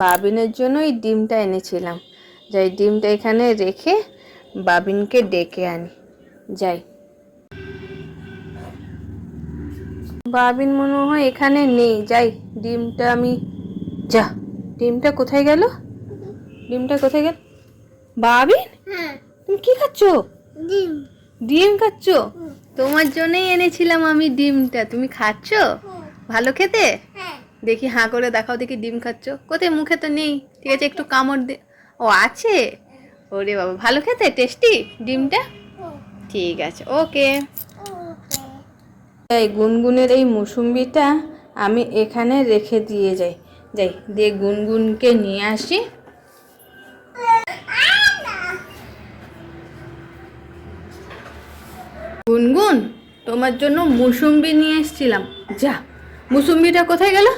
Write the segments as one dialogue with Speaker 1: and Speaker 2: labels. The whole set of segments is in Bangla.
Speaker 1: বাবিনের জন্য এই ডিমটা এনেছিলাম। যাই ডিমটা এখানে রেখে বাবিনকে ডেকে আনি। যাই। বাবিন মনে হয় এখানে নেই। যাই ডিমটা আমি যা ডিমটা কোথায় গেল? ডিমটা কোথায় গেল? বাবিন?
Speaker 2: হ্যাঁ।
Speaker 1: তুমি কি খাচ্ছ?
Speaker 2: ডিম।
Speaker 1: ডিম খাচ্ছ? তোমার জন্যই এনেছিলাম আমি ডিমটা। তুমি খাচ্ছ? ভালো খেতে?
Speaker 2: হ্যাঁ।
Speaker 1: দেখি হাঁ করে দেখাও, দেখি ডিম খাচ্ছ। কোথায়? মুখে তো নেই। ঠিক আছে, একটু কামড় দে। ও আছে? ওরে বাবা, ভালো খেতে? টেস্টি ডিমটা? ঠিক আছে, ওকে। এই গুনগুনের এই মুসুম্বিটা আমি এখানে রেখে দিয়ে যাই। যাই, দিয়ে গুনগুনকে নিয়ে আসি। গুনগুন, তোমার জন্য মুসুম্বি নিয়ে এসেছিলাম। যা, মুসুম্বিটা কোথায় গেল?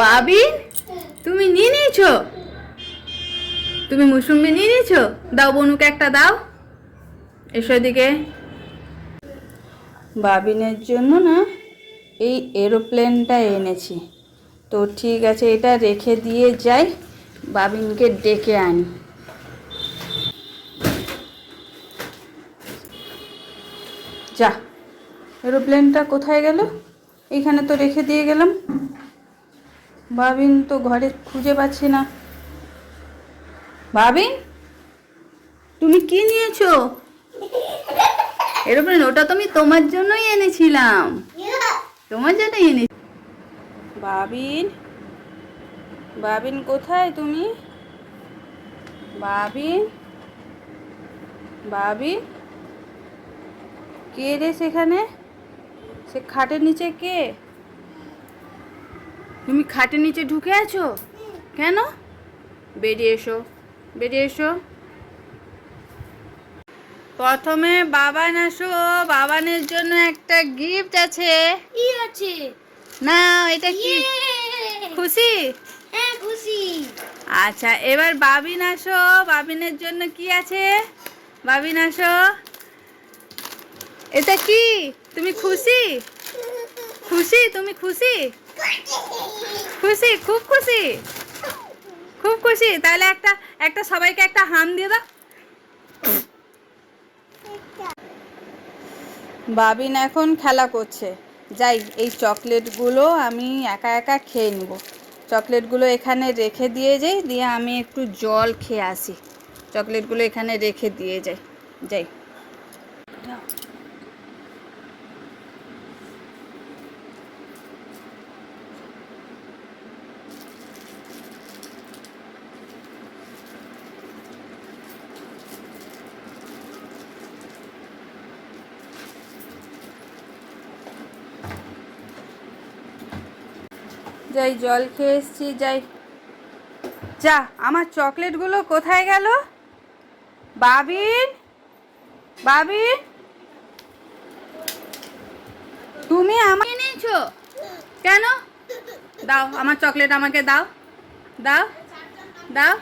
Speaker 1: বাবিন তুমি নিয়ে নিয়েছো? তুমি মুসুম্বি নিয়ে নিয়েছো? দাও বনুকে একটা দাও। এসো এদিকে। বাবিনের জন্য না এই এরোপ্লেনটা এনেছি। তো ঠিক আছে, এটা রেখে দিয়ে যাই, বাবিনকে ডেকে আনি। যা, এরোপ্লেনটা কোথায় গেল? এখানে তো রেখে দিয়ে গেলাম। বাবিন তো ঘরে খুঁজে পাচ্ছি না। ভাবিন তুমি কি নিয়েছো? এরোপ্লেন ওটা তো আমি তোমার জন্যই এনেছিলাম। তোমার জন্যই এনে বাবিন? বাবিন, কোথায় তুমি? বাবিন? বাবিন? কে রে সেখানে? সে খাটের নিচে কে? তুমি খাটের নিচে ঢুকে আছো? কেন? বেরিয়ে এসো বেরিয়ে এসো। প্রথমে বাবান আসো বাবানের জন্য একটা গিফট আছে।
Speaker 2: কি আছে?
Speaker 1: না এটা কি? খুশি?
Speaker 2: হ্যাঁ খুশি।
Speaker 1: আচ্ছা এবার বাবিন আসো বাবিনের জন্য কি আছে? বাবিন আসো এটা কি? তুমি খুশি? খুশি? তুমি খুশি? খুশি, খুব খুশি? খুব খুশি? তাহলে একটা একটা সবাইকে একটা হাম দিয়ে দাও। বাবিন এখন খেলা করছে। যাই, এই চকলেটগুলো আমি একা একা খেয়ে নিব। চকলেটগুলো এখানে রেখে দিয়ে যাই, দিয়ে আমি একটু জল খেয়ে আসি। চকলেটগুলো এখানে রেখে দিয়ে যাই। যাই। যাই জল খেয়ে এসছি, যাই। যা, আমার চকলেটগুলো কোথায় গেল? বাবিন? বাবিন? তুমি আমাকে নিয়েছো কেন? দাও, আমার চকলেট আমাকে দাও। দাও দাও।